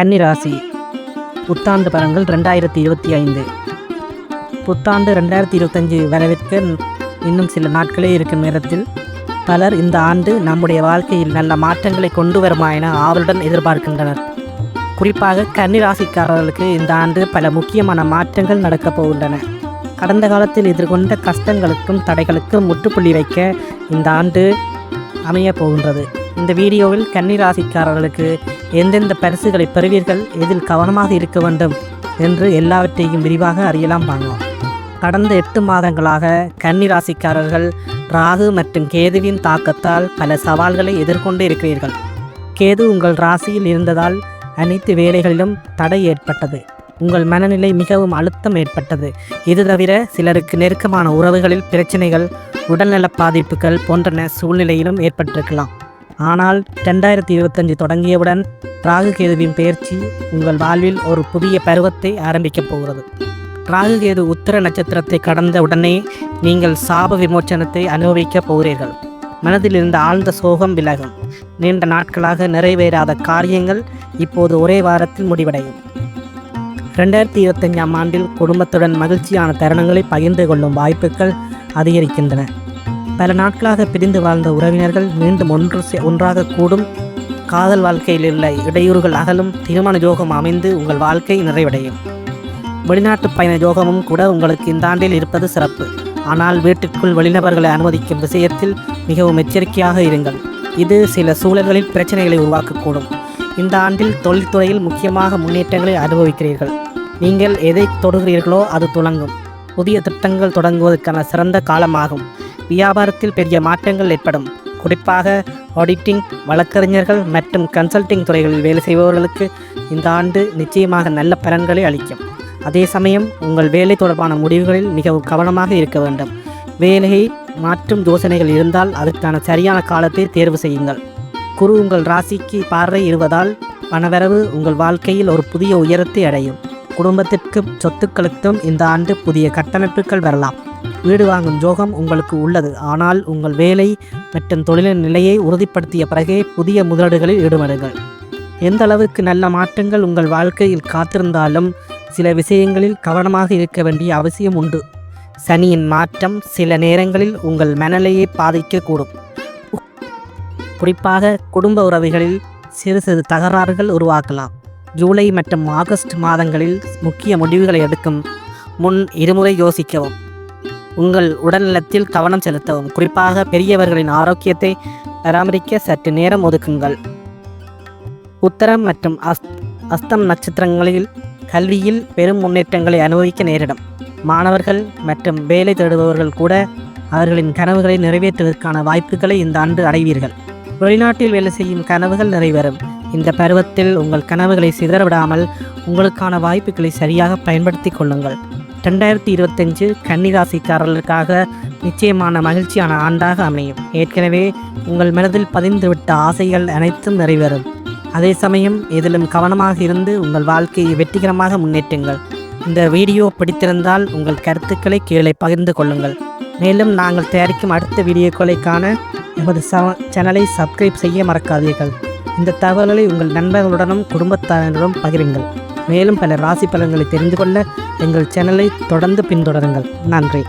கன்னிராசி. புத்தாண்டு பலன்கள் ரெண்டாயிரத்தி இருபத்தி ஐந்து. புத்தாண்டு ரெண்டாயிரத்தி இருபத்தஞ்சு வரவிற்கு இன்னும் சில நாட்களே இருக்கும் நேரத்தில் பலர் இந்த ஆண்டு நம்முடைய வாழ்க்கையில் நல்ல மாற்றங்களை கொண்டு வருமா என ஆவலுடன் எதிர்பார்க்கின்றனர். குறிப்பாக கன்னிராசிக்காரர்களுக்கு இந்த ஆண்டு பல முக்கியமான மாற்றங்கள் நடக்கப் போகின்றன. கடந்த காலத்தில் எதிர்கொண்ட கஷ்டங்களுக்கும் தடைகளுக்கும் முற்றுப்புள்ளி வைக்க இந்த ஆண்டு அமையப் போகின்றது. இந்த வீடியோவில் கன்னிராசிக்காரர்களுக்கு எந்தெந்த பரிசுகளை பெறுவீர்கள் எதில் கவனமாக இருக்க வேண்டும் என்று எல்லாவற்றையும் விரிவாக அறியலாம் வாங்கலாம் கடந்த எட்டு மாதங்களாக கன்னிராசிக்காரர்கள் ராகு மற்றும் கேதுவின் தாக்கத்தால் பல சவால்களை எதிர்கொண்டு இருக்கிறீர்கள். கேது உங்கள் ராசியில் இருந்ததால் அனைத்து வேலைகளிலும் தடை ஏற்பட்டது. உங்கள் மனநிலை மிகவும் அழுத்தம் ஏற்பட்டது. இது தவிர சிலருக்கு நெருக்கமான உறவுகளில் பிரச்சனைகள் உடல்நல பாதிப்புகள் போன்றன சூழ்நிலையிலும் ஏற்பட்டிருக்கலாம். ஆனால் ரெண்டாயிரத்தி இருபத்தஞ்சு தொடங்கியவுடன் ராகு கேதுவின் பயிற்சி உங்கள் வாழ்வில் ஒரு புதிய பருவத்தை ஆரம்பிக்கப் போகிறது. ராகு கேது உத்திர நட்சத்திரத்தை கடந்த உடனே நீங்கள் சாப விமோச்சனத்தை அனுபவிக்கப் போகிறீர்கள். மனதில் இருந்த ஆழ்ந்த சோகம் விலகும். நீண்ட நாட்களாக நிறைவேறாத காரியங்கள் இப்போது ஒரே வாரத்தில் முடிவடையும். ரெண்டாயிரத்தி இருபத்தஞ்சாம் ஆண்டில் குடும்பத்துடன் மகிழ்ச்சியான தருணங்களை பகிர்ந்து கொள்ளும் வாய்ப்புகள் அதிகரிக்கின்றன. பல நாட்களாக பிரிந்து வாழ்ந்த உறவினர்கள் மீண்டும் ஒன்று ஒன்றாக கூடும். காதல் வாழ்க்கையில் உள்ள இடையூறுகள் அகலும். திருமண யோகம் அமைந்து உங்கள் வாழ்க்கை நிறைவடையும். வெளிநாட்டு பயண யோகமும் கூட உங்களுக்கு இந்த ஆண்டில் இருப்பது சிறப்பு. ஆனால் வீட்டிற்குள் வெளிநபர்களை அனுமதிக்கும் விஷயத்தில் மிகவும் எச்சரிக்கையாக இருங்கள். இது சில சூழல்களில் பிரச்சனைகளை உருவாக்கக்கூடும். இந்த ஆண்டில் தொழில்துறையில் முக்கியமாக முன்னேற்றங்களை அனுபவிக்கிறீர்கள். நீங்கள் எதை தொடுகிறீர்களோ அது துளங்கும் புதிய திட்டங்கள் தொடங்குவதற்கான சிறந்த காலமாகும். வியாபாரத்தில் பெரிய மாற்றங்கள் ஏற்படும். குறிப்பாக ஆடிட்டிங் வழக்கறிஞர்கள் மற்றும் கன்சல்டிங் துறைகளில் வேலை செய்பவர்களுக்கு இந்த ஆண்டு நிச்சயமாக நல்ல பலன்களை அளிக்கும். அதே சமயம் உங்கள் வேலை தொடர்பான முடிவுகளில் மிகவும் கவனமாக இருக்க வேண்டும். வேலையை மாற்றும் யோசனைகள் இருந்தால் அதற்கான சரியான காலத்தை தேர்வு செய்யுங்கள். குரு உங்கள் ராசிக்கு பார்வை இருவதால் பணவரவு உங்கள் வாழ்க்கையில் ஒரு புதிய உயரத்தை அடையும். குடும்பத்திற்கும் சொத்துக்களுக்கும் இந்த ஆண்டு புதிய கட்டமைப்புகள் வரலாம். வீடு வாங்கும் ஜோகம் உங்களுக்கு உள்ளது. ஆனால் உங்கள் வேலை மற்றும் தொழிலின் நிலையை உறுதிப்படுத்திய பிறகே புதிய முதலீடுகளில் ஈடுபடுங்கள். எந்த அளவுக்கு நல்ல மாற்றங்கள் உங்கள் வாழ்க்கையில் காத்திருந்தாலும் சில விஷயங்களில் கவனமாக இருக்க வேண்டிய அவசியம் உண்டு. சனியின் மாற்றம் சில நேரங்களில் உங்கள் மனநிலையை பாதிக்கக்கூடும். குறிப்பாக குடும்ப உறவுகளில் சிறு சிறு தகராறுகள் உருவாக்கலாம். ஜூலை மற்றும் ஆகஸ்ட் மாதங்களில் முக்கிய முடிவுகளை எடுக்கும் முன் இருமுறை யோசிக்கவும். உங்கள் உடல்நலத்தில் கவனம் செலுத்தவும். குறிப்பாக பெரியவர்களின் ஆரோக்கியத்தை பராமரிக்க சற்று நேரம் ஒதுக்குங்கள். உத்தரம் மற்றும் அஸ் அஸ்தம் நட்சத்திரங்களில் கல்வியில் பெரும் முன்னேற்றங்களை அனுபவிக்க நேரிடும். மாணவர்கள் மற்றும் வேலை தேடுபவர்கள் கூட அவர்களின் கனவுகளை நிறைவேற்றுவதற்கான வாய்ப்புகளை இந்த ஆண்டு அடைவீர்கள். வெளிநாட்டில் வேலை செய்யும் கனவுகள் நிறைவேறும். இந்த பருவத்தில் உங்கள் கனவுகளை சிதறவிடாமல் உங்களுக்கான வாய்ப்புகளை சரியாக பயன்படுத்திக் கொள்ளுங்கள். ரெண்டாயிரத்தி இருபத்தஞ்சு கன்னிராசிக்காரர்களுக்காக நிச்சயமான மகிழ்ச்சியான ஆண்டாக அமையும். ஏற்கனவே உங்கள் மனதில் பதிந்துவிட்ட ஆசைகள் அனைத்தும் நிறைவேறும். அதே சமயம் இதிலும் கவனமாக இருந்து உங்கள் வாழ்க்கையை வெற்றிகரமாக முன்னேற்றுங்கள். இந்த வீடியோ பிடித்திருந்தால் உங்கள் கருத்துக்களை கீழே பகிர்ந்து கொள்ளுங்கள். மேலும் நாங்கள் தயாரிக்கும் அடுத்த வீடியோக்களைக்கான எமது ச சேனலை சப்ஸ்கிரைப் செய்ய மறக்காதீர்கள். இந்த தகவல்களை உங்கள் நண்பர்களுடனும் குடும்பத்தாருடனும் பகிருங்கள். மேலும் பல ராசி பலன்களை தெரிந்து கொள்ள எங்கள் சேனலை தொடர்ந்து பின்தொடருங்கள். நன்றி.